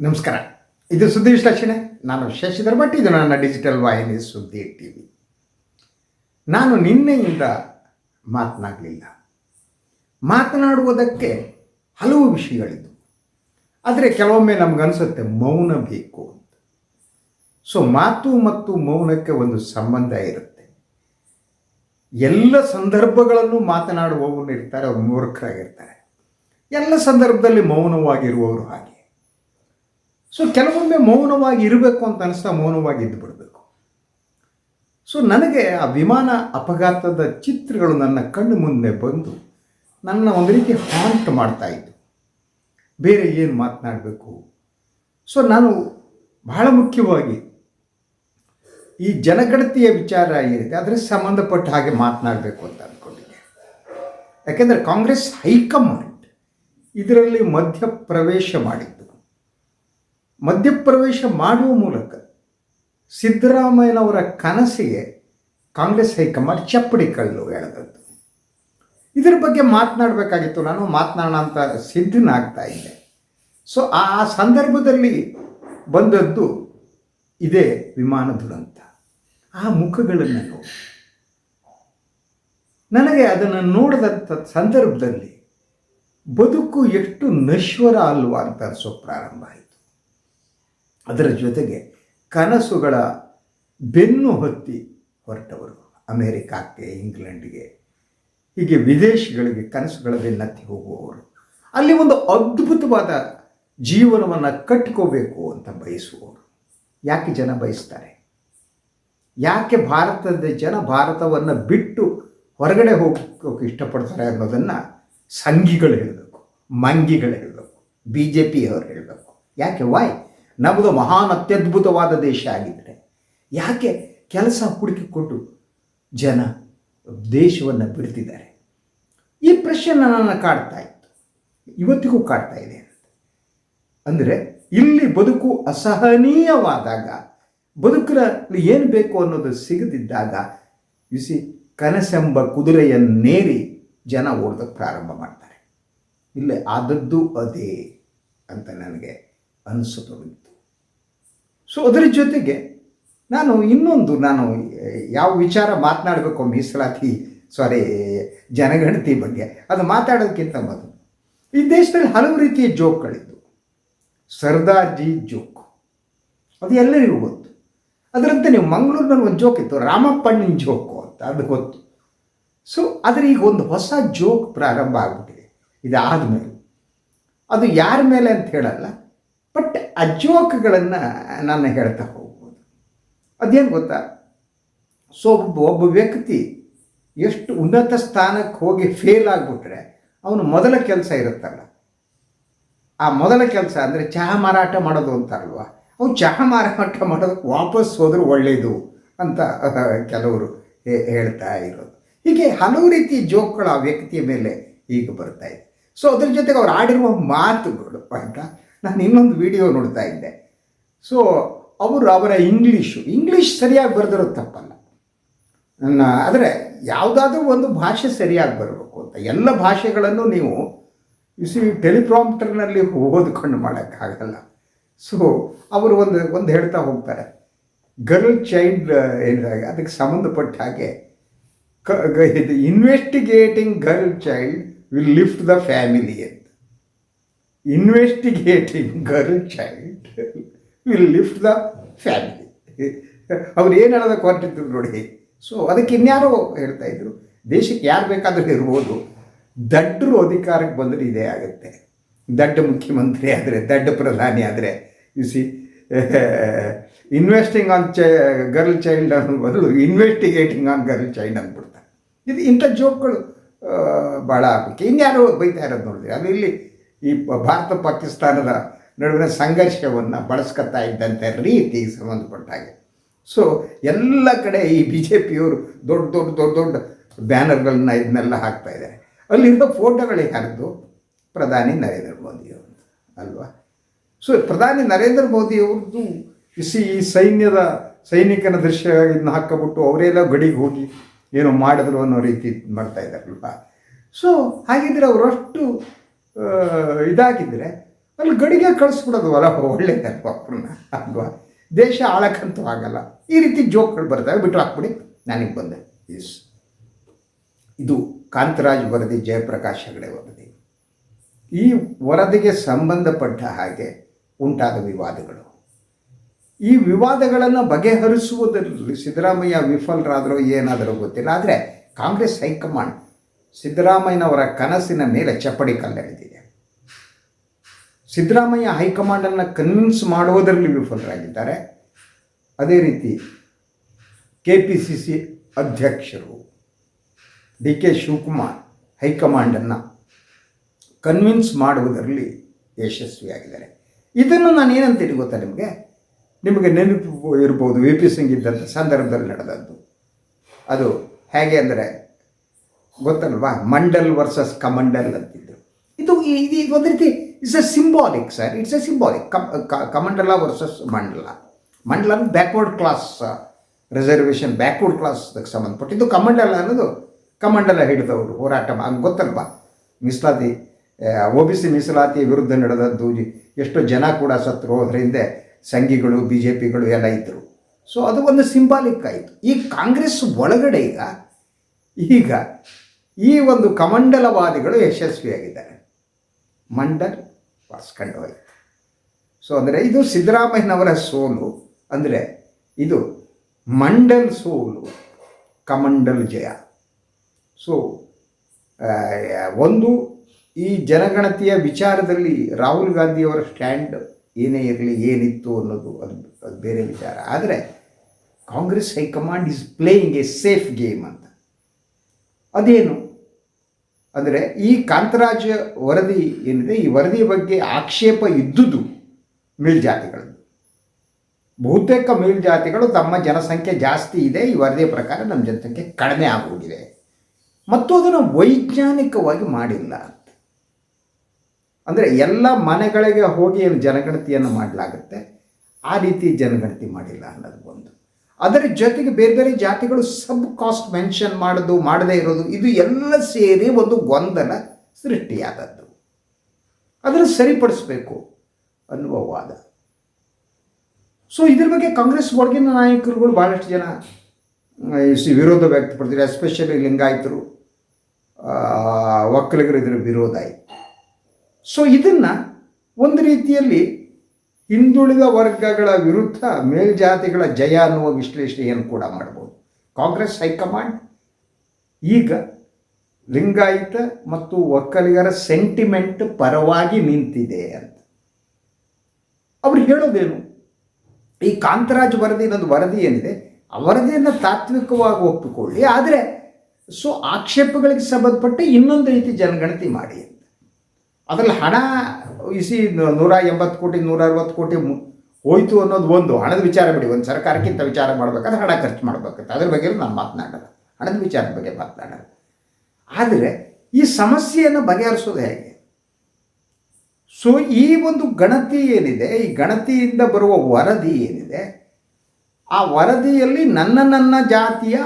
ನಮಸ್ಕಾರ. ಇದು ಸುದ್ದಿ ವಿಶ್ಲೇಷಣೆ ನಾನು ಶಶಿಧರ್ ಭಟ್. ಇದು ನನ್ನ ಡಿಜಿಟಲ್ ವಾಹಿನಿ ಸುದ್ದಿ ಟಿ ವಿ ನಾನು ನಿನ್ನೆಯಿಂದ ಮಾತನಾಡಲಿಲ್ಲ. ಮಾತನಾಡುವುದಕ್ಕೆ ಹಲವು ವಿಷಯಗಳಿದ್ದವು ಆದರೆ ಕೆಲವೊಮ್ಮೆ ನಮಗನ್ಸುತ್ತೆ ಮೌನ ಬೇಕು ಅಂತ. ಸೊ ಮಾತು ಮತ್ತು ಮೌನಕ್ಕೆ ಒಂದು ಸಂಬಂಧ ಇರುತ್ತೆ. ಎಲ್ಲ ಸಂದರ್ಭಗಳನ್ನು ಮಾತನಾಡುವವರು ಇರ್ತಾರೆ ಅವ್ರು ಮೂರ್ಖರಾಗಿರ್ತಾರೆ. ಎಲ್ಲ ಸಂದರ್ಭದಲ್ಲಿ ಮೌನವಾಗಿರುವವರು ಹಾಗೆ. ಸೊ ಕೆಲವೊಮ್ಮೆ ಮೌನವಾಗಿ ಇರಬೇಕು ಅಂತ ಅನಿಸ್ತಾ ಮೌನವಾಗಿ ಇದ್ದು ಬಿಡಬೇಕು. ಸೊ ನನಗೆ ಆ ವಿಮಾನ ಅಪಘಾತದ ಚಿತ್ರಗಳು ನನ್ನ ಕಣ್ಣು ಮುಂದೆ ಬಂದು ನನ್ನ ಒಂದು ರೀತಿ ಹಾಂಟ್ ಮಾಡ್ತಾ ಇತ್ತು. ಬೇರೆ ಏನು ಮಾತನಾಡಬೇಕು? ಸೊ ನಾನು ಬಹಳ ಮುಖ್ಯವಾಗಿ ಈ ಜನಗಣತಿಯ ವಿಚಾರ ಏನಿದೆ, ಅದರ ಸಂಬಂಧಪಟ್ಟ ಹಾಗೆ ಮಾತನಾಡಬೇಕು ಅಂತ ಅಂದ್ಕೊಂಡಿದ್ದೆ ಯಾಕೆಂದರೆ ಕಾಂಗ್ರೆಸ್ ಹೈಕಮಾಂಡ್ ಇದರಲ್ಲಿ ಮಧ್ಯಪ್ರವೇಶ ಮಾಡಿದ್ದು ಮಧ್ಯಪ್ರವೇಶ ಮಾಡುವ ಮೂಲಕ ಸಿದ್ದರಾಮಯ್ಯನವರ ಕನಸಿಗೆ ಕಾಂಗ್ರೆಸ್ ಹೈಕಮಾಂಡ್ ಚಪ್ಪಡಿ ಕಳ್ಳು ಎಳೆದದ್ದು. ಇದರ ಬಗ್ಗೆ ಮಾತನಾಡಬೇಕಾಗಿತ್ತು. ನಾನು ಮಾತನಾಡೋಣ ಅಂತ ಸಿದ್ಧನಾಗ್ತಾ ಇದ್ದೆ. ಸೊ ಆ ಸಂದರ್ಭದಲ್ಲಿ ಬಂದದ್ದು ಇದೇ ವಿಮಾನ ದುರಂತ. ಆ ಮುಖಗಳನ್ನು ನೋಡಿ. ನನಗೆ ಅದನ್ನು ನೋಡಿದಂಥ ಸಂದರ್ಭದಲ್ಲಿ ಬದುಕು ಎಷ್ಟು ನಶ್ವರ ಅಲ್ವಾ ಅಂತ ಅನಿಸೋ ಪ್ರಾರಂಭ ಆಯಿತು. ಅದರ ಜೊತೆಗೆ ಕನಸುಗಳ ಬೆನ್ನು ಹೊತ್ತಿ ಹೊರಟವರು ಅಮೇರಿಕಾಕ್ಕೆ, ಇಂಗ್ಲೆಂಡ್ಗೆ, ಹೀಗೆ ವಿದೇಶಗಳಿಗೆ ಕನಸುಗಳ ಬೆನ್ನತ್ತಿ ಹೋಗುವವರು. ಅಲ್ಲಿ ಒಂದು ಅದ್ಭುತವಾದ ಜೀವನವನ್ನು ಕಟ್ಕೋಬೇಕು ಅಂತ ಬಯಸುವವರು. ಯಾಕೆ ಜನ ಬಯಸ್ತಾರೆ? ಯಾಕೆ ಭಾರತದ ಜನ ಭಾರತವನ್ನು ಬಿಟ್ಟು ಹೊರಗಡೆ ಹೋಗೋಕೆ ಇಷ್ಟಪಡ್ತಾರೆ ಅನ್ನೋದನ್ನು ಸಂಘಿಗಳು ಹೇಳಬೇಕು, ಮಂಗಿಗಳು ಹೇಳಬೇಕು ಬಿ ಜೆ ಪಿಯವರು ಹೇಳಬೇಕು. ಯಾಕೆ? ವಾಯ್ ನಮ್ಮದು ಮಹಾನ್ ಅತ್ಯದ್ಭುತವಾದ ದೇಶ ಆಗಿದ್ದರೆ ಯಾಕೆ ಕೆಲಸ ಹುಡುಕಿಕೊಂಡು ಜನ ದೇಶವನ್ನು ಬಿಡ್ತಿದ್ದಾರೆ? ಈ ಪ್ರಶ್ನೆ ನನ್ನನ್ನು ಕಾಡ್ತಾ ಇತ್ತು. ಇವತ್ತಿಗೂ ಕಾಡ್ತಾ ಇದೆ ಅಂತ. ಅಂದರೆ ಇಲ್ಲಿ ಬದುಕು ಅಸಹನೀಯವಾದಾಗ, ಬದುಕಿನಲ್ಲಿ ಏನು ಬೇಕು ಅನ್ನೋದು ಸಿಗದಿದ್ದಾಗ ಬಿಸಿ ಕನಸೆಂಬ ಕುದುರೆಯನ್ನೇರಿ ಜನ ಓಡೋದಕ್ಕೆ ಪ್ರಾರಂಭ ಮಾಡ್ತಾರೆ. ಇಲ್ಲಿ ಆದದ್ದು ಅದೇ ಅಂತ ನನಗೆ ಅನಿಸತೊಡಗಿತ್ತು. ಸೊ ಅದರ ಜೊತೆಗೆ ನಾನು ಇನ್ನೊಂದು, ನಾನು ಯಾವ ವಿಚಾರ ಮಾತನಾಡಬೇಕು, ಮೀಸಲಾತಿ ಸಾರಿ ಜನಗಣತಿ ಬಗ್ಗೆ, ಅದು ಮಾತಾಡೋದಕ್ಕಿಂತ ಮೊದಲು. ಈ ದೇಶದಲ್ಲಿ ಹಲವು ರೀತಿಯ ಜೋಕ್ಗಳಿದ್ದು ಸರ್ದಾರ್ಜಿ ಜೋಕ್. ಅದು ಎಲ್ಲರಿಗೂ ಗೊತ್ತು. ಅದರಂತೆ ನೀವು ಮಂಗಳೂರಿನಲ್ಲಿ ಒಂದು ಜೋಕ್ ಇತ್ತು, ರಾಮಪ್ಪಣ್ಣಿನ ಜೋಕು ಅಂತ, ಅದು ಗೊತ್ತು. ಸೊ ಆದರೆ ಈಗ ಒಂದು ಹೊಸ ಜೋಕ್ ಪ್ರಾರಂಭ ಆಗ್ಬಿಟ್ಟಿದೆ. ಇದಾದ ಮೇಲೆ ಅದು ಯಾರ ಮೇಲೆ ಅಂತ ಹೇಳಲ್ಲ ಬಟ್ ಆ ಜೋಕ್ಗಳನ್ನು ನಾನು ಹೇಳ್ತಾ ಹೋಗ್ಬೋದು. ಅದೇನು ಗೊತ್ತಾ? ಸೊ ಒಬ್ಬ ಒಬ್ಬ ವ್ಯಕ್ತಿ ಎಷ್ಟು ಉನ್ನತ ಸ್ಥಾನಕ್ಕೆ ಹೋಗಿ ಫೇಲ್ ಆಗಿಬಿಟ್ರೆ ಅವನು ಮೊದಲ ಕೆಲಸ ಇರುತ್ತಲ್ಲ. ಆ ಮೊದಲ ಕೆಲಸ ಅಂದರೆ ಚಹಾ ಮಾರಾಟ ಮಾಡೋದು ಅಂತಾರಲ್ವ? ಅವ್ನು ಚಹಾ ಮಾರಾಟ ಮಾಡೋದಕ್ಕೆ ವಾಪಸ್ ಹೋದ್ರೆ ಒಳ್ಳೆಯದು ಅಂತ ಕೆಲವರು ಹೇಳ್ತಾ ಇರೋದು. ಹೀಗೆ ಹಲವು ರೀತಿ ಜೋಕ್ಗಳು ಆ ವ್ಯಕ್ತಿಯ ಮೇಲೆ ಈಗ ಬರ್ತಾ ಇದೆ. ಸೊ ಅದ್ರ ಜೊತೆಗೆ ಅವ್ರು ಆಡಿರುವ ಮಾತುಗಳು, ಆಯಿತಾ? ನಾನು ಇನ್ನೊಂದು ವಿಡಿಯೋ ನೋಡ್ತಾ ಇದ್ದೆ. ಸೊ ಅವರು ಅವರ ಇಂಗ್ಲೀಷು ಇಂಗ್ಲೀಷ್ ಸರಿಯಾಗಿ ಬರೆದಿರೋದು ತಪ್ಪಲ್ಲ. ನನ್ನ, ಆದರೆ ಯಾವುದಾದ್ರೂ ಒಂದು ಭಾಷೆ ಸರಿಯಾಗಿ ಬರಬೇಕು ಅಂತ. ಎಲ್ಲ ಭಾಷೆಗಳನ್ನು ನೀವು ಇಸಿ ಟೆಲಿಪ್ರಾಂಪ್ಟರ್ನಲ್ಲಿ ಓದ್ಕೊಂಡು ಮಾಡೋಕ್ಕಾಗಲ್ಲ. ಸೊ ಅವರು ಒಂದು ಒಂದು ಹೇಳ್ತಾ ಹೋಗ್ತಾರೆ. ಗರ್ಲ್ ಚೈಲ್ಡ್ ಏನಿದಾಗ ಅದಕ್ಕೆ ಸಂಬಂಧಪಟ್ಟ ಹಾಗೆ, ಕ investigating girl child will lift the family ಅಂತ. Investigating girl child will lift the family ಅವ್ರು ಏನು ಹೇಳೋದ ಹೊರಟಿದ್ರು ನೋಡಿ. ಸೊ ಅದಕ್ಕೆ ಇನ್ಯಾರೋ ಹೇಳ್ತಾ ಇದ್ರು. ದೇಶಕ್ಕೆ ಯಾರು ಬೇಕಾದರೂ ಇರ್ಬೋದು. ದಡ್ಡರು ಅಧಿಕಾರಕ್ಕೆ ಬಂದರೆ ಇದೇ ಆಗುತ್ತೆ. ದಡ್ಡ ಮುಖ್ಯಮಂತ್ರಿ ಆದರೆ, ದಡ್ಡ ಪ್ರಧಾನಿ ಆದರೆ ಸಿ ಇನ್ವೆಸ್ಟಿಂಗ್ ಆನ್ ಚೈ ಗರ್ಲ್ ಚೈಲ್ಡ್ ಅನ್ನೋ ಬದಲು ಇನ್ವೆಸ್ಟಿಗೇಟಿಂಗ್ ಆನ್ ಗರ್ಲ್ ಚೈಲ್ಡ್ ಅಂದ್ಬಿಡ್ತಾರೆ. ಇದು ಇಂಥ ಜೋಕ್ಗಳು ಭಾಳ ಆಗಬೇಕು ಇನ್ಯಾರೋ ಬೈತಾ ಇರೋದು ನೋಡಿದ್ರೆ ಅದು ಇಲ್ಲಿ ಈ ಭಾರತ ಪಾಕಿಸ್ತಾನದ ನಡುವಿನ ಸಂಘರ್ಷವನ್ನು ಬಳಸ್ಕೊತಾ ಇದ್ದಂಥ ರೀತಿಗೆ ಸಂಬಂಧಪಟ್ಟ ಹಾಗೆ ಸೊ ಎಲ್ಲ ಕಡೆ ಈ ಬಿ ಜೆ ಪಿಯವರು ದೊಡ್ಡ ದೊಡ್ಡ ದೊಡ್ಡ ದೊಡ್ಡ ಬ್ಯಾನರ್ಗಳನ್ನ ಇದನ್ನೆಲ್ಲ ಹಾಕ್ತಾ ಇದ್ದಾರೆ. ಅಲ್ಲಿಂದ ಫೋಟೋಗಳಿಗೆ ಹರಿದು ಪ್ರಧಾನಿ ನರೇಂದ್ರ ಮೋದಿಯವರು, ಅಲ್ವಾ? ಸೊ ಪ್ರಧಾನಿ ನರೇಂದ್ರ ಮೋದಿಯವ್ರದ್ದು ಇಸಿ ಈ ಸೈನ್ಯದ ಸೈನಿಕನ ದೃಶ್ಯ ಇದನ್ನ ಹಾಕಬಿಟ್ಟು ಅವರೆಲ್ಲ ಗಡಿಗೆ ಹೋಗಿ ಏನೋ ಮಾಡಿದ್ರು ಅನ್ನೋ ರೀತಿ ಮಾಡ್ತಾ ಇದ್ದಾರಲ್ವಾ? ಸೊ ಹಾಗಿದ್ರೆ ಅವರಷ್ಟು ಇದಾಗಿದ್ದರೆ ಅಲ್ಲಿ ಗಡಿಗೆ ಕಳಿಸ್ಬಿಡೋದು ಅಲ್ಲ ಒಳ್ಳೆಯದಲ್ವ ಅವ್ರನ್ನ ಅಲ್ವಾ? ದೇಶ ಆಳಕ್ಕಂತೂ ಆಗಲ್ಲ. ಈ ರೀತಿ ಜೋಕ್ಗಳು ಬರ್ತವೆ ಬಿಟ್ಟು ಹಾಕ್ಬಿಡಿ, ನನಗೆ ಬಂದೆ. ಎಸ್. ಇದು ಕಾಂತರಾಜ್ ವರದಿ, ಜಯಪ್ರಕಾಶ್ ಹೆಗಡೆ ವರದಿ. ಈ ವರದಿಗೆ ಸಂಬಂಧಪಟ್ಟ ಹಾಗೆ ಉಂಟಾದ ವಿವಾದಗಳು. ಈ ವಿವಾದಗಳನ್ನು ಬಗೆಹರಿಸುವುದರಲ್ಲಿ ಸಿದ್ದರಾಮಯ್ಯ ವಿಫಲರಾದರೂ ಏನಾದರೂ ಗೊತ್ತಿಲ್ಲ. ಆದರೆ ಕಾಂಗ್ರೆಸ್ ಹೈಕಮಾಂಡ್ ಸಿದ್ದರಾಮಯ್ಯನವರ ಕನಸಿನ ಮೇಲೆ ಚಪ್ಪಡಿ ಕಲ್ಲೆಳೆದಿದೆ ಸಿದ್ದರಾಮಯ್ಯ ಹೈಕಮಾಂಡನ್ನು ಕನ್ವಿನ್ಸ್ ಮಾಡುವುದರಲ್ಲಿ ವಿಫಲರಾಗಿದ್ದಾರೆ. ಅದೇ ರೀತಿ ಕೆ ಪಿ ಸಿ ಸಿ ಅಧ್ಯಕ್ಷರು ಡಿ ಕೆ ಶಿವಕುಮಾರ್ ಹೈಕಮಾಂಡನ್ನು ಕನ್ವಿನ್ಸ್ ಮಾಡುವುದರಲ್ಲಿ ಯಶಸ್ವಿಯಾಗಿದ್ದಾರೆ. ಇದನ್ನು ನಾನು ಏನಂತೀನಿ ಗೊತ್ತಾ ನಿಮಗೆ? ನಿಮಗೆ ನೆನಪು ಇರ್ಬೋದು ವಿ ಪಿ ಸಿಂಗ್ ಇದ್ದಂಥ ಸಂದರ್ಭದಲ್ಲಿ ನಡೆದದ್ದು. ಅದು ಹೇಗೆ ಅಂದರೆ ಗೊತ್ತಲ್ವಾ? ಮಂಡಲ್ ವರ್ಸಸ್ ಕಮಂಡಲ್ ಅಂತಿದ್ರು ಇದು ಇದು ಒಂದು ರೀತಿ it's a symbolic sir it's a symbolic Kamandal versus Mandal. Mandal backward class reservation backward ಕ್ಲಾಸ್ಗೆ ಸಂಬಂಧಪಟ್ಟಿದ್ದು ಕಮಂಡಲ ಅನ್ನೋದು ಕಮಂಡಲ ಹಿಡಿದವರು, ಹೋರಾಟ ಹಂಗೆ ಗೊತ್ತಲ್ವಾ? ಮೀಸಲಾತಿ ಒ ಬಿ ಸಿ ಮೀಸಲಾತಿ ವಿರುದ್ಧ ನಡೆದದ್ದು ಎಷ್ಟೋ ಜನ ಕೂಡ ಸತ್ರು ಅದರಿಂದ ಸಂಘಿಗಳು ಬಿ ಜೆ ಪಿಗಳು ಎಲ್ಲ ಇದ್ದರು ಸೊ ಅದು ಒಂದು ಸಿಂಬಾಲಿಕ್ ಆಯಿತು. ಈ ಕಾಂಗ್ರೆಸ್ ಒಳಗಡೆ ಈಗ ಈಗ ಈ ಒಂದು ಕಮಂಡಲವಾದಿಗಳು ಯಶಸ್ವಿಯಾಗಿದ್ದಾರೆ. ಮಂಡಲ್ ವಾಸ್ಕೊಂಡು ಹೋಯ್ತು ಸೊ ಅಂದರೆ ಇದು ಸಿದ್ದರಾಮಯ್ಯನವರ ಸೋಲು. ಅಂದರೆ ಇದು ಮಂಡಲ್ ಸೋಲು, ಕಮಂಡಲ್ ಜಯ. ಸೊ ಒಂದು ಈ ಜನಗಣತಿಯ ವಿಚಾರದಲ್ಲಿ ರಾಹುಲ್ ಗಾಂಧಿಯವರ ಸ್ಟ್ಯಾಂಡ್ ಏನೇ ಇರಲಿ ಏನಿತ್ತು ಅನ್ನೋದು ಅದು ಅದು ಬೇರೆ ವಿಚಾರ. ಆದರೆ Congress high command is playing a safe game ಅಂತ. ಅದೇನು? ಅಂದರೆ ಈ ಕಾಂತರಾಜ ವರದಿ ಏನಿದೆ, ಈ ವರದಿಯ ಬಗ್ಗೆ ಆಕ್ಷೇಪ ಇದ್ದುದು ಮೇಲ್ಜಾತಿಗಳದ್ದು ಬಹುತೇಕ ಮೇಲ್ಜಾತಿಗಳು ತಮ್ಮ ಜನಸಂಖ್ಯೆ ಜಾಸ್ತಿ ಇದೆ, ಈ ವರದಿಯ ಪ್ರಕಾರ ನಮ್ಮ ಜನಸಂಖ್ಯೆ ಕಡಿಮೆ ಆಗೋಗಿದೆ. ಮತ್ತು ಅದನ್ನು ವೈಜ್ಞಾನಿಕವಾಗಿ ಮಾಡಿಲ್ಲ. ಅಂದರೆ ಎಲ್ಲ ಮನೆಗಳಿಗೆ ಹೋಗಿ ಏನು ಜನಗಣತಿಯನ್ನು ಮಾಡಲಾಗುತ್ತೆ, ಆ ರೀತಿ ಜನಗಣತಿ ಮಾಡಿಲ್ಲ ಅನ್ನೋದು ಒಂದು. ಅದರ ಜೊತೆಗೆ ಬೇರೆ ಬೇರೆ ಜಾತಿಗಳು ಸಬ್ ಕಾಸ್ಟ್ ಮೆನ್ಷನ್ ಮಾಡೋದು, ಮಾಡದೇ ಇರೋದು ಇದು ಎಲ್ಲ ಸೇರಿ ಒಂದು ಗೊಂದಲ ಸೃಷ್ಟಿಯಾದದ್ದು. ಅದನ್ನು ಸರಿಪಡಿಸಬೇಕು ಅನ್ನುವ ವಾದ. ಸೊ ಇದ್ರ ಬಗ್ಗೆ ಕಾಂಗ್ರೆಸ್ ಒಳಗಿನ ನಾಯಕರುಗಳು ಭಾಳಷ್ಟು ಜನ ವಿರೋಧ ವ್ಯಕ್ತಪಡ್ತಿದ್ದಾರೆ ಎಸ್ಪೆಷಲಿ ಲಿಂಗಾಯತರು ಒಕ್ಕಲಿಗರು ಇದರ ವಿರೋಧ ಆಯಿತು. ಸೊ ಇದನ್ನು ಒಂದು ರೀತಿಯಲ್ಲಿ ಹಿಂದುಳಿದ ವರ್ಗಗಳ ವಿರುದ್ಧ ಮೇಲ್ಜಾತಿಗಳ ಜಯ ಅನ್ನುವ ವಿಶ್ಲೇಷಣೆಯನ್ನು ಕೂಡ ಮಾಡ್ಬೋದು. ಕಾಂಗ್ರೆಸ್ ಹೈಕಮಾಂಡ್ ಈಗ ಲಿಂಗಾಯತ ಮತ್ತು ಒಕ್ಕಲಿಗರ ಸೆಂಟಿಮೆಂಟ್ ಪರವಾಗಿ ನಿಂತಿದೆ ಅಂತ. ಅವ್ರು ಹೇಳೋದೇನು? ಈ ಕಾಂತರಾಜ್ ವರದಿ ಅನ್ನೋದು ವರದಿ ಏನಿದೆ? ಆ ವರದಿಯನ್ನು ತಾತ್ವಿಕವಾಗಿ ಒಪ್ಪಿಕೊಳ್ಳಿ. ಆದರೆ ಸೊ ಆಕ್ಷೇಪಗಳಿಗೆ ಸಂಬಂಧಪಟ್ಟ ಇನ್ನೊಂದು ರೀತಿ ಜನಗಣತಿ ಮಾಡಿ ಅಂತ. ಅದರಲ್ಲಿ ಹಣ ಇಸಿ ನೂರ ಎಂಬತ್ತು ಕೋಟಿ, ನೂರ ಅರವತ್ತು ಕೋಟಿ ಹೋಯ್ತು ಅನ್ನೋದು ಒಂದು. ಹಣದ ವಿಚಾರ ಬಿಡಿ. ಒಂದು ಸರ್ಕಾರಕ್ಕಿಂತ ವಿಚಾರ ಮಾಡಬೇಕಾದ್ರೆ ಹಣ ಖರ್ಚು ಮಾಡಬೇಕಂತ ಅದ್ರ ಬಗ್ಗೆ ನಾನು ಮಾತನಾಡಲ್ಲ. ಹಣದ ವಿಚಾರದ ಬಗ್ಗೆ ಮಾತನಾಡಲ್ಲ. ಆದರೆ ಈ ಸಮಸ್ಯೆಯನ್ನು ಬಗೆಹರಿಸೋದು ಹೇಗೆ? ಸೊ ಈ ಒಂದು ಗಣತಿ ಏನಿದೆ, ಈ ಗಣತಿಯಿಂದ ಬರುವ ವರದಿ ಏನಿದೆ, ಆ ವರದಿಯಲ್ಲಿ ನನ್ನ ನನ್ನ ಜಾತಿಯ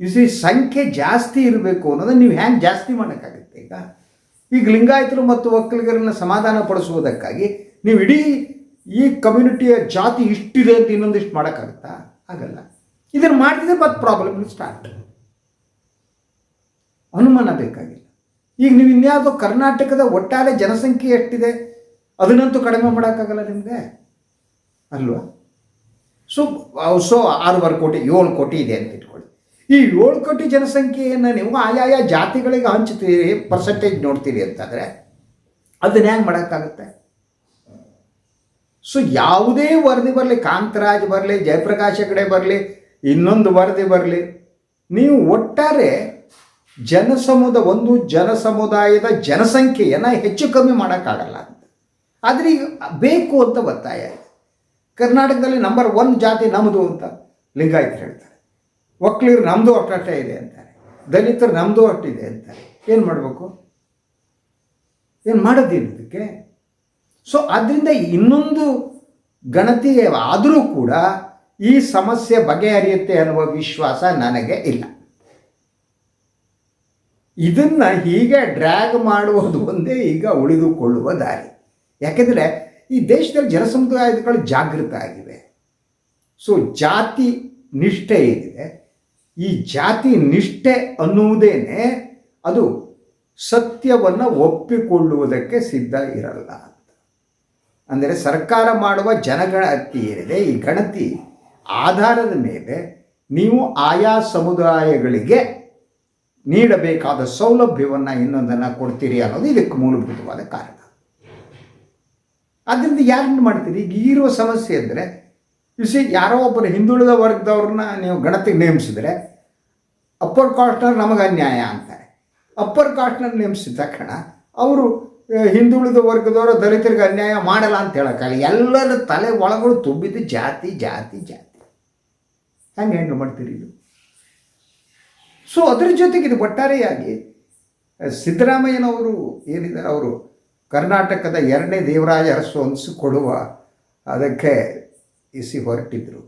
ಇಸಿ ಸಂಖ್ಯೆ ಜಾಸ್ತಿ ಇರಬೇಕು ಅನ್ನೋದನ್ನ ನೀವು ಹ್ಯಾಂಗೆ ಜಾಸ್ತಿ ಮಾಡೋಕ್ಕಾಗುತ್ತೆ ಈಗ? ಈಗ ಲಿಂಗಾಯತರು ಮತ್ತು ಒಕ್ಕಲಿಗರನ್ನ ಸಮಾಧಾನ ಪಡಿಸುವುದಕ್ಕಾಗಿ ನೀವು ಇಡೀ ಈ ಕಮ್ಯುನಿಟಿಯ ಜಾತಿ ಇಷ್ಟಿದೆ ಅಂತ ಇನ್ನೊಂದಿಷ್ಟು ಮಾಡೋಕ್ಕಾಗುತ್ತಾ? ಆಗಲ್ಲ. ಇದನ್ನು ಮಾಡಿದ್ರೆ ಮತ್ತೆ ಪ್ರಾಬ್ಲಮ್ ಸ್ಟಾರ್ಟ್ ಅನುಮಾನ ಬೇಕಾಗಿಲ್ಲ. ಈಗ ನೀವು ಇನ್ಯಾವುದೋ ಕರ್ನಾಟಕದ ಒಟ್ಟಾರೆ ಜನಸಂಖ್ಯೆ ಎಷ್ಟಿದೆ? ಅದನ್ನಂತೂ ಕಡಿಮೆ ಮಾಡೋಕ್ಕಾಗಲ್ಲ ನಿಮಗೆ? ಅಲ್ವಾ? ಸೊ ಸೊ ಆರೂವರೆ ಕೋಟಿ, ಏಳು ಕೋಟಿ ಇದೆ ಅಂತ ಇಟ್ಕೊಳ್ಳಿ ಈ ಏಳು ಕೋಟಿ ಜನಸಂಖ್ಯೆಯನ್ನು ನೀವು ಆಯಾಯ ಜಾತಿಗಳಿಗೆ ಹಂಚುತ್ತೀರಿ ಪರ್ಸೆಂಟೇಜ್ ನೋಡ್ತೀರಿ ಅಂತಂದರೆ ಅದನ್ನ ಹೆಂಗೆ ಮಾಡೋಕ್ಕಾಗುತ್ತೆ? ಸೊ ಯಾವುದೇ ವರದಿ ಬರಲಿ, ಕಾಂತರಾಜ್ ಬರಲಿ, ಜಯಪ್ರಕಾಶ್ ಹೆಗಡೆ ಬರಲಿ, ಇನ್ನೊಂದು ವರದಿ ಬರಲಿ, ನೀವು ಒಟ್ಟಾರೆ ಜನಸಮುದ, ಒಂದು ಜನಸಮುದಾಯದ ಜನಸಂಖ್ಯೆಯನ್ನು ಹೆಚ್ಚು ಕಮ್ಮಿ ಮಾಡೋಕ್ಕಾಗಲ್ಲ ಅಂತ. ಆದರೆ ಈಗ ಬೇಕು ಅಂತ ಒತ್ತಾಯ ಕರ್ನಾಟಕದಲ್ಲಿ ನಂಬರ್ ಒನ್ ಜಾತಿ ನಮ್ಮದು ಅಂತ ಲಿಂಗಾಯತರು ಹೇಳ್ತಾರೆ. ಒಕ್ಕಲಿಗರು ನಮ್ಮದು ಒಟ್ಟಾಟ ಇದೆ ಅಂತಾರೆ. ದಲಿತರು ನಮ್ಮದು ಒಟ್ಟಿದೆ ಅಂತಾರೆ. ಏನು ಮಾಡಬೇಕು? ಏನು ಮಾಡೋದೇನು ಇದಕ್ಕೆ ಸೊ ಆದ್ದರಿಂದ ಇನ್ನೊಂದು ಗಣತಿ ಆದರೂ ಕೂಡ ಈ ಸಮಸ್ಯೆ ಬಗೆಹರಿಯುತ್ತೆ ಅನ್ನುವ ವಿಶ್ವಾಸ ನನಗೆ ಇಲ್ಲ. ಇದನ್ನು ಹೀಗೆ ಡ್ರ್ಯಾಗ್ ಮಾಡುವುದು ಒಂದೇ ಈಗ ಉಳಿದುಕೊಳ್ಳುವ ದಾರಿ. ಯಾಕೆಂದರೆ ಈ ದೇಶದಲ್ಲಿ ಜನಸಮುದಾಯಗಳು ಜಾಗೃತ ಆಗಿವೆ. ಸೊ ಜಾತಿ ನಿಷ್ಠೆ ಏನಿದೆ ಈ ಜಾತಿ ನಿಷ್ಠೆ ಅನ್ನುವುದೇನೆ ಅದು ಸತ್ಯವನ್ನು ಒಪ್ಪಿಕೊಳ್ಳುವುದಕ್ಕೆ ಸಿದ್ಧ ಇರಲ್ಲ ಅಂತ. ಅಂದರೆ ಸರ್ಕಾರ ಮಾಡುವ ಜನಗಣತಿ ಏನಿದೆ, ಈ ಗಣತಿ ಆಧಾರದ ಮೇಲೆ ನೀವು ಆಯಾ ಸಮುದಾಯಗಳಿಗೆ ನೀಡಬೇಕಾದ ಸೌಲಭ್ಯವನ್ನು ಇನ್ನೊಂದನ್ನು ಕೊಡ್ತೀರಿ ಅನ್ನೋದು ಇದಕ್ಕೆ ಮೂಲಭೂತವಾದ ಕಾರಣ. ಅದರಿಂದ ಯಾರನ್ನು ಮಾಡ್ತೀರಿ? ಈಗ ಇರುವ ಸಮಸ್ಯೆ ಅಂದರೆ ಸಿ ಯಾರೋ ಒಬ್ಬರು ಹಿಂದುಳಿದ ವರ್ಗದವ್ರನ್ನ ನೀವು ಗಣತಿಗೆ ನೇಮಿಸಿದ್ರೆ ಅಪ್ಪರ್ ಕಾಸ್ಟ್ನರ್ ನಮಗೆ ಅನ್ಯಾಯ ಅಂತಾರೆ. ಅಪ್ಪರ್ ಕಾಸ್ಟ್ನರ್ ನೇಮಿಸಿದ ತಕ್ಷಣ ಅವರು ಹಿಂದುಳಿದ ವರ್ಗದವರು ದಲಿತರಿಗೆ ಅನ್ಯಾಯ ಮಾಡಲ್ಲ ಅಂತ ಹೇಳೋಕ್ಕಾಗಲ್ಲ. ಎಲ್ಲರ ತಲೆ ಒಳಗಳು ತುಂಬಿದ್ದು ಜಾತಿ ಜಾತಿ ಜಾತಿ. ಹೆಂಗೆ ಹೆಂಗೆ ಮಾಡ್ತೀರಿ ಇದು? ಸೊ ಅದರ ಜೊತೆಗೆ ಇದು ಒಟ್ಟಾರೆಯಾಗಿ ಸಿದ್ದರಾಮಯ್ಯನವರು ಏನಿದ್ದಾರೆ, ಅವರು ಕರ್ನಾಟಕದ ಎರಡನೇ ದೇವರಾಜ ಅರಸು ಅನಿಸಿಕೊಡುವ ಅದಕ್ಕೆ ಇಸಿ ಹೊರಟಿದ್ದರು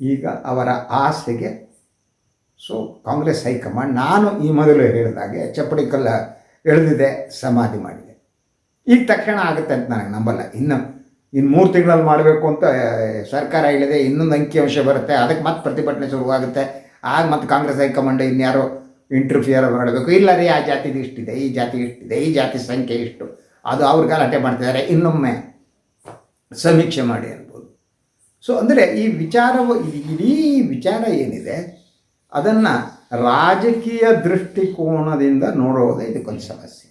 ಈಗ ಅವರ ಆಸೆಗೆ ಸೊ ಕಾಂಗ್ರೆಸ್ ಹೈಕಮಾಂಡ್, ನಾನು ಈ ಮೊದಲು ಹೇಳಿದಾಗೆ ಚಪ್ಪಡಿ ಕಲ್ಲ ಎಳೆದಿದೆ, ಸಮಾಧಿ ಮಾಡಿದೆ. ಈಗ ತಕ್ಷಣ ಆಗುತ್ತೆ ಅಂತ ನನಗೆ ನಂಬಲ್ಲ. ಇನ್ನು ಇನ್ನು ಮೂರು ತಿಂಗಳಲ್ಲಿ ಮಾಡಬೇಕು ಅಂತ ಸರ್ಕಾರ ಹೇಳಿದೆ, ಇನ್ನೊಂದು ಅಂಕಿಅಂಶ ಬರುತ್ತೆ, ಅದಕ್ಕೆ ಮತ್ತೆ ಪ್ರತಿಭಟನೆ ಶುರುವಾಗುತ್ತೆ. ಆಗ ಮತ್ತು ಕಾಂಗ್ರೆಸ್ ಹೈಕಮಾಂಡ್ ಇನ್ಯಾರೋ ಇಂಟರ್ಫಿಯರ್ ಮಾಡಬೇಕು. ಇಲ್ಲ ರೀ, ಆ ಜಾತಿದು ಇಷ್ಟಿದೆ, ಈ ಜಾತಿ ಇಷ್ಟಿದೆ, ಈ ಜಾತಿ ಸಂಖ್ಯೆ ಇಷ್ಟು. ಅದು ಅವ್ರ ಗಲಾಟೆ ಮಾಡ್ತಿದ್ದಾರೆ. ಇನ್ನೊಮ್ಮೆ ಸಮೀಕ್ಷೆ ಮಾಡಿ ಅನ್ಬೋದು ಸೊ ಅಂದರೆ ಈ ವಿಚಾರವು ಇಡೀ ವಿಚಾರ ಏನಿದೆ, ಅದನ್ನು ರಾಜಕೀಯ ದೃಷ್ಟಿಕೋನದಿಂದ ನೋಡೋದೇ ಇದಕ್ಕೊಂದು ಸಮಸ್ಯೆ.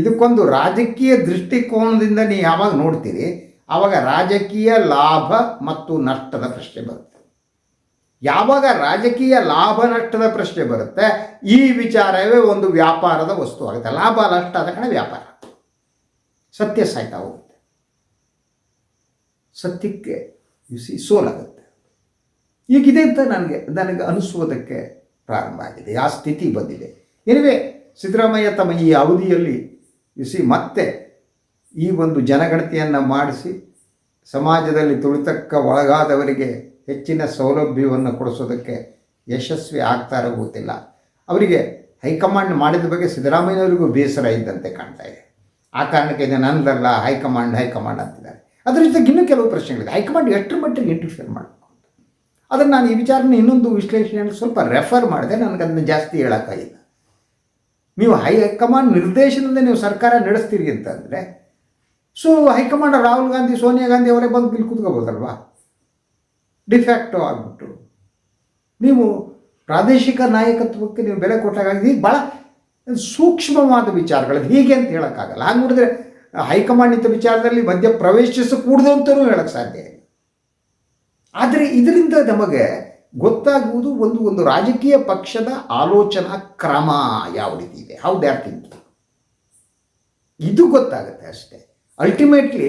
ಇದಕ್ಕೊಂದು ರಾಜಕೀಯ ದೃಷ್ಟಿಕೋನದಿಂದ ನೀವು ಯಾವಾಗ ನೋಡ್ತೀರಿ ಆವಾಗ ರಾಜಕೀಯ ಲಾಭ ಮತ್ತು ನಷ್ಟದ ಪ್ರಶ್ನೆ ಬರುತ್ತೆ. ಯಾವಾಗ ರಾಜಕೀಯ ಲಾಭ, ನಷ್ಟದ ಪ್ರಶ್ನೆ ಬರುತ್ತೆ, ಈ ವಿಚಾರವೇ ಒಂದು ವ್ಯಾಪಾರದ ವಸ್ತು ಆಗುತ್ತೆ. ಲಾಭ, ನಷ್ಟ ಆದ ಕಡೆ ವ್ಯಾಪಾರ. ಸತ್ಯ ಸಾಯ್ತಾ ಹೋಗುತ್ತೆ. ಸತ್ಯಕ್ಕೆ ಸಿ ಸೋಲಾಗುತ್ತೆ. ಈಗಿದೆ ಅಂತ ನನಗೆ ನನಗೆ ಅನಿಸುವುದಕ್ಕೆ ಪ್ರಾರಂಭ ಆಗಿದೆ. ಆ ಸ್ಥಿತಿ ಬಂದಿದೆ. ಎನಿವೆ ಸಿದ್ದರಾಮಯ್ಯ ತಮ್ಮ ಈ ಅವಧಿಯಲ್ಲಿ ಸಿ ಮತ್ತೆ ಈ ಒಂದು ಜನಗಣತಿಯನ್ನು ಮಾಡಿಸಿ, ಸಮಾಜದಲ್ಲಿ ತುಳಿತಕ್ಕ ಒಳಗಾದವರಿಗೆ ಹೆಚ್ಚಿನ ಸೌಲಭ್ಯವನ್ನು ಕೊಡಿಸೋದಕ್ಕೆ ಯಶಸ್ವಿ ಆಗ್ತಾರ ಗೊತ್ತಿಲ್ಲ. ಅವರಿಗೆ ಹೈಕಮಾಂಡ್ ಮಾಡಿದ ಬಗ್ಗೆ ಸಿದ್ದರಾಮಯ್ಯನವರಿಗೂ ಬೇಸರ ಇದ್ದಂತೆ ಕಾಣ್ತಾ ಇದೆ. ಆ ಕಾರಣಕ್ಕೆ ಇದು ನನ್ನದಲ್ಲ ಹೈಕಮಾಂಡ್ ಹೈಕಮಾಂಡ್ ಅಂತಿದ್ದಾರೆ. ಅದರ ಜೊತೆಗೆ ಇನ್ನೂ ಕೆಲವು ಪ್ರಶ್ನೆಗಳಿದೆ ಹೈಕಮಾಂಡ್ ಎಷ್ಟರ ಮಟ್ಟಿಗೆ ಇಂಟರ್ಫಿಯರ್ ಮಾಡಬೇಕು ಅದನ್ನು ನಾನು ಈ ವಿಚಾರನ ಇನ್ನೊಂದು ವಿಶ್ಲೇಷಣೆಯನ್ನು ಸ್ವಲ್ಪ ರೆಫರ್ ಮಾಡಿದೆ. ನನಗೆ ಅದನ್ನು ಜಾಸ್ತಿ ಹೇಳೋಕ್ಕಾಗಿಲ್ಲ. ನೀವು ಹೈಕಮಾಂಡ್ ನಿರ್ದೇಶನದಿಂದ ನೀವು ಸರ್ಕಾರ ನಡೆಸ್ತೀರಿ ಅಂತಂದರೆ so high command Rahul Gandhi, Sonia Gandhi ಅವರೇ ಬಂದು ಇಲ್ಲಿ ಕೂತ್ಕೋಬೋದಲ್ವಾ? ಡಿಫ್ಯಾಕ್ಟೋ ಆಗಿಬಿಟ್ಟು. ನೀವು ಪ್ರಾದೇಶಿಕ ನಾಯಕತ್ವಕ್ಕೆ ನೀವು ಬೆಲೆ ಕೊಟ್ಟಾಗ ಭಾಳ ಸೂಕ್ಷ್ಮವಾದ ವಿಚಾರಗಳು. ಹೀಗೆ ಅಂತ ಹೇಳೋಕ್ಕಾಗಲ್ಲ. ಹಾಗೆ ನೋಡಿದ್ರೆ ಹೈಕಮಾಂಡಿತ ವಿಚಾರದಲ್ಲಿ ಮಧ್ಯ ಪ್ರವೇಶಿಸಕೂಡದು ಅಂತಲೂ ಹೇಳಕ್ಕೆ ಸಾಧ್ಯ ಆದರೆ ಇದರಿಂದ ನಮಗೆ ಗೊತ್ತಾಗುವುದು ಒಂದು ಒಂದು ರಾಜಕೀಯ ಪಕ್ಷದ ಆಲೋಚನಾ ಕ್ರಮ ಯಾವ ರೀತಿ ಇದೆ ಹೌ ದೇ ಆರ್ ಥಿಂಕ್ ಇದು ಗೊತ್ತಾಗುತ್ತೆ ಅಷ್ಟೇ. ಅಲ್ಟಿಮೇಟ್ಲಿ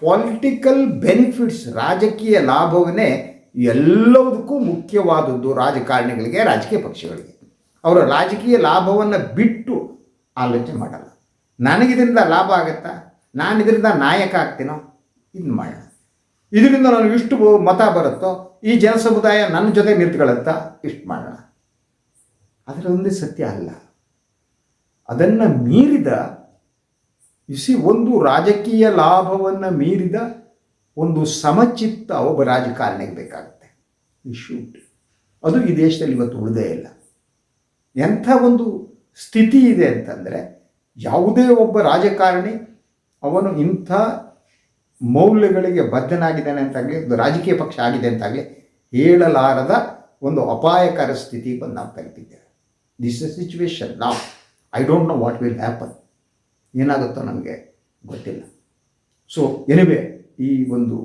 ಪೊಲಿಟಿಕಲ್ ಬೆನಿಫಿಟ್ಸ್ ರಾಜಕೀಯ ಲಾಭವನ್ನೇ ಎಲ್ಲದಕ್ಕೂ ಮುಖ್ಯವಾದದ್ದು ರಾಜಕಾರಣಿಗಳಿಗೆ, ರಾಜಕೀಯ ಪಕ್ಷಗಳಿಗೆ. ಅವರು ರಾಜಕೀಯ ಲಾಭವನ್ನು ಬಿಟ್ಟು ಆಲೋಚನೆ ಮಾಡಲ್ಲ. ನನಗಿದರಿಂದ ಲಾಭ ಆಗುತ್ತಾ? ನಾನು ಇದರಿಂದ ನಾಯಕ ಆಗ್ತೀನೋ? ಇದು ಮಾಡೋಣ ಇದರಿಂದ ನನಗೆ ಇಷ್ಟು ಮತ ಬರುತ್ತೋ? ಈ ಜನಸಮುದಾಯ ನನ್ನ ಜೊತೆ ನಿಂತ್ಕೊಳ್ಳುತ್ತಾ? ಇಷ್ಟು ಮಾಡೋಣ ಅದರ ಒಂದೇ ಸತ್ಯ ಅಲ್ಲ. ಅದನ್ನು ಮೀರಿದ, ಇಸಿ ಒಂದು ರಾಜಕೀಯ ಲಾಭವನ್ನು ಮೀರಿದ ಒಂದು ಸಮಚಿತ್ತ ಒಬ್ಬ ರಾಜಕಾರಣಿಗೆ ಬೇಕಾಗುತ್ತೆ. ಈ ಶೂಟ್ ಅದು ಈ ದೇಶದಲ್ಲಿ ಇವತ್ತು ಉಳಿದೇ ಇಲ್ಲ. ಎಂಥ ಒಂದು ಸ್ಥಿತಿ ಇದೆ ಅಂತಂದರೆ ಯಾವುದೇ ಒಬ್ಬ ರಾಜಕಾರಣಿ ಅವನು ಇಂಥ ಮೌಲ್ಯಗಳಿಗೆ ಬದ್ಧನಾಗಿದ್ದಾನೆ ಅಂತಾಗಲಿ ಒಂದು ರಾಜಕೀಯ ಪಕ್ಷ ಆಗಿದೆ ಅಂತಾಗಲಿ ಹೇಳಲಾರದ ಒಂದು ಅಪಾಯಕರ ಸ್ಥಿತಿ ಬಂದು ನಾವು ತಲುಪಿದ್ದೇವೆ ದಿಸ್ ಇಸ್ ಸಿಚುವೇಶನ್ ನಾವು I don't know what will happen ಏನಾಗುತ್ತೋ ನಮಗೆ ಗೊತ್ತಿಲ್ಲ. ಸೊ ಎನಿವೆ ಈ ಒಂದು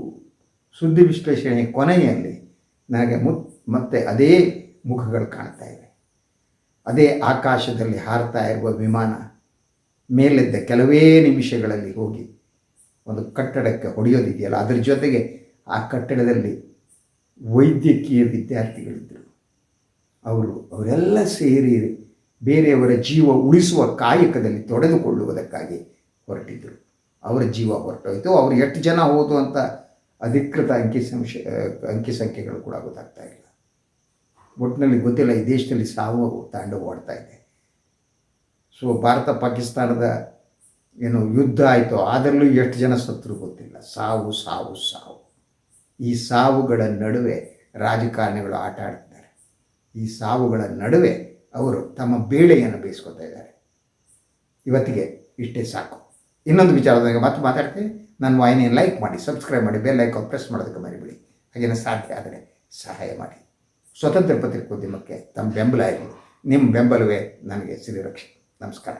ಸುದ್ದಿ ವಿಶ್ಲೇಷಣೆ ಕೊನೆಯಲ್ಲಿ ನನಗೆ ಮುತ್, ಮತ್ತೆ ಅದೇ ಮುಖಗಳು ಕಾಣ್ತಾ ಇವೆ. ಅದೇ ಆಕಾಶದಲ್ಲಿ ಹಾರ್ತಾ ಇರುವ ವಿಮಾನ ಮೇಲೆದ್ದ. ಕೆಲವೇ ನಿಮಿಷಗಳಲ್ಲಿ ಹೋಗಿ ಒಂದು ಕಟ್ಟಡಕ್ಕೆ ಹೊಡೆಯೋದಿದೆಯಲ್ಲ, ಅದರ ಜೊತೆಗೆ ಆ ಕಟ್ಟಡದಲ್ಲಿ ವೈದ್ಯಕೀಯ ವಿದ್ಯಾರ್ಥಿಗಳಿದ್ದರು ಅವರು, ಅವರೆಲ್ಲ ಸೇರಿ ಬೇರೆಯವರ ಜೀವ ಉಳಿಸುವ ಕಾಯಕದಲ್ಲಿ ತೊಡೆದುಕೊಳ್ಳುವುದಕ್ಕಾಗಿ ಹೊರಟಿದ್ದರು ಅವರ ಜೀವ ಹೊರಟೋಯಿತು. ಅವರು ಎಷ್ಟು ಜನ ಹೋದು ಅಂತ ಅಧಿಕೃತ ಅಂಕಿ ಸಂಶ ಅಂಕಿ ಸಂಖ್ಯೆಗಳು ಕೂಡ ಗೊತ್ತಾಗ್ತಾ ಇಲ್ಲ. ಒಟ್ಟಿನಲ್ಲಿ ಗೊತ್ತಿಲ್ಲ, ಈ ದೇಶದಲ್ಲಿ ಸಾವು ತಾಂಡವಾಡ್ತಾ ಇದೆ. ಸೊ ಭಾರತ ಪಾಕಿಸ್ತಾನದ ಏನು ಯುದ್ಧ ಆಯಿತು ಅದರಲ್ಲೂ ಎಷ್ಟು ಜನ ಸತ್ರು ಗೊತ್ತಿಲ್ಲ. ಸಾವು ಸಾವು ಸಾವು. ಈ ಸಾವುಗಳ ನಡುವೆ ರಾಜಕಾರಣಿಗಳು ಆಟ ಆಡ್ತಿದ್ದಾರೆ. ಈ ಸಾವುಗಳ ನಡುವೆ ಅವರು ತಮ್ಮ ಬೇಳೆಯನ್ನು ಬೇಯಿಸ್ಕೊತಾ ಇದ್ದಾರೆ. ಇವತ್ತಿಗೆ ಇಷ್ಟೇ ಸಾಕು. ಇನ್ನೊಂದು ವಿಚಾರದಾಗ ಮತ್ತೆ ಮಾತಾಡ್ತೀನಿ ನನ್ನ ವಾಹಿನಿಯನ್ನು ಲೈಕ್ ಮಾಡಿ, ಸಬ್ಸ್ಕ್ರೈಬ್ ಮಾಡಿ, ಬೆಲ್ ಐಕಾನ್ ಪ್ರೆಸ್ ಮಾಡೋದಕ್ಕೆ ಮರಿಬಿಡಿ. ಹಾಗೇನು ಸಾಧ್ಯ ಆದರೆ ಸಹಾಯ ಮಾಡಿ. ಸ್ವತಂತ್ರ ಪತ್ರಿಕೋದ್ಯಮಕ್ಕೆ ತಮ್ಮ ಬೆಂಬಲ ಇರಲಿ ನಿಮ್ಮ ಬೆಂಬಲವೇ ನನಗೆ ಶ್ರೀರಕ್ಷೆ ನಮಸ್ಕಾರ.